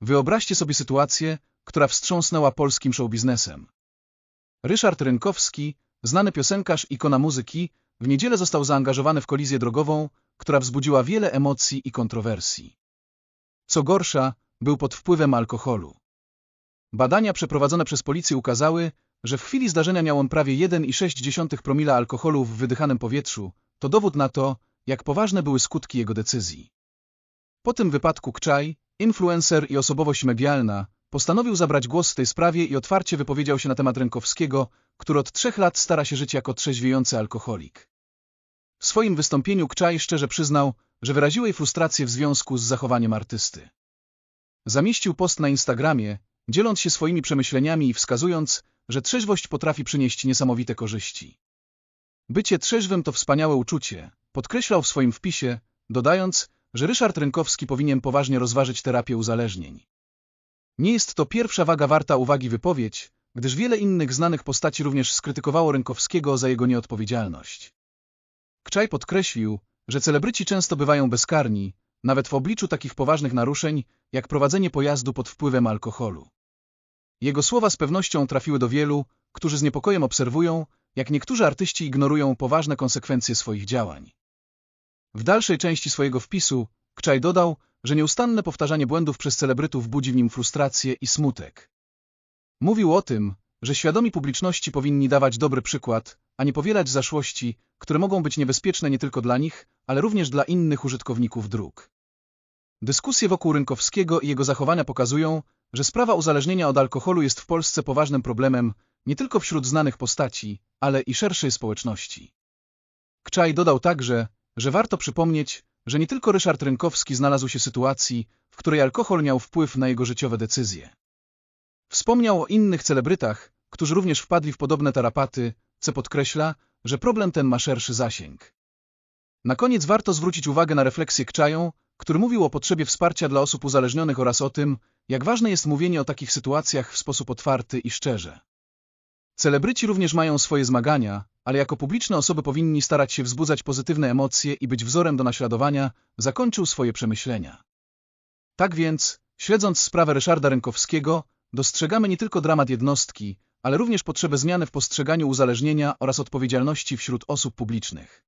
Wyobraźcie sobie sytuację, która wstrząsnęła polskim showbiznesem. Ryszard Rynkowski, znany piosenkarz, ikona muzyki, w niedzielę został zaangażowany w kolizję drogową, która wzbudziła wiele emocji i kontrowersji. Co gorsza, był pod wpływem alkoholu. Badania przeprowadzone przez policję ukazały, że w chwili zdarzenia miał on prawie 1,6 promila alkoholu w wydychanym powietrzu. To dowód na to, jak poważne były skutki jego decyzji. Po tym wypadku Kczaj, influencer i osobowość medialna, postanowił zabrać głos w tej sprawie i otwarcie wypowiedział się na temat Rynkowskiego, który od trzech lat stara się żyć jako trzeźwiejący alkoholik. W swoim wystąpieniu Kczaj szczerze przyznał, że wyraził jej frustrację w związku z zachowaniem artysty. Zamieścił post na Instagramie, dzieląc się swoimi przemyśleniami i wskazując, że trzeźwość potrafi przynieść niesamowite korzyści. Bycie trzeźwym to wspaniałe uczucie, podkreślał w swoim wpisie, dodając, że Ryszard Rynkowski powinien poważnie rozważyć terapię uzależnień. Nie jest to pierwsza waga warta uwagi wypowiedź, gdyż wiele innych znanych postaci również skrytykowało Rynkowskiego za jego nieodpowiedzialność. Kczaj podkreślił, że celebryci często bywają bezkarni, nawet w obliczu takich poważnych naruszeń, jak prowadzenie pojazdu pod wpływem alkoholu. Jego słowa z pewnością trafiły do wielu, którzy z niepokojem obserwują, jak niektórzy artyści ignorują poważne konsekwencje swoich działań. W dalszej części swojego wpisu Kczaj dodał, że nieustanne powtarzanie błędów przez celebrytów budzi w nim frustrację i smutek. Mówił o tym, że świadomi publiczności powinni dawać dobry przykład, a nie powielać zaszłości, które mogą być niebezpieczne nie tylko dla nich, ale również dla innych użytkowników dróg. Dyskusje wokół Rynkowskiego i jego zachowania pokazują, że sprawa uzależnienia od alkoholu jest w Polsce poważnym problemem nie tylko wśród znanych postaci, ale i szerszej społeczności. Kczaj dodał także, że warto przypomnieć, że nie tylko Ryszard Rynkowski znalazł się w sytuacji, w której alkohol miał wpływ na jego życiowe decyzje. Wspomniał o innych celebrytach, którzy również wpadli w podobne tarapaty, co podkreśla, że problem ten ma szerszy zasięg. Na koniec warto zwrócić uwagę na refleksję Kczają, który mówił o potrzebie wsparcia dla osób uzależnionych oraz o tym, jak ważne jest mówienie o takich sytuacjach w sposób otwarty i szczerze. Celebryci również mają swoje zmagania, ale jako publiczne osoby powinni starać się wzbudzać pozytywne emocje i być wzorem do naśladowania, zakończył swoje przemyślenia. Tak więc, śledząc sprawę Ryszarda Rynkowskiego, dostrzegamy nie tylko dramat jednostki, ale również potrzebę zmiany w postrzeganiu uzależnienia oraz odpowiedzialności wśród osób publicznych.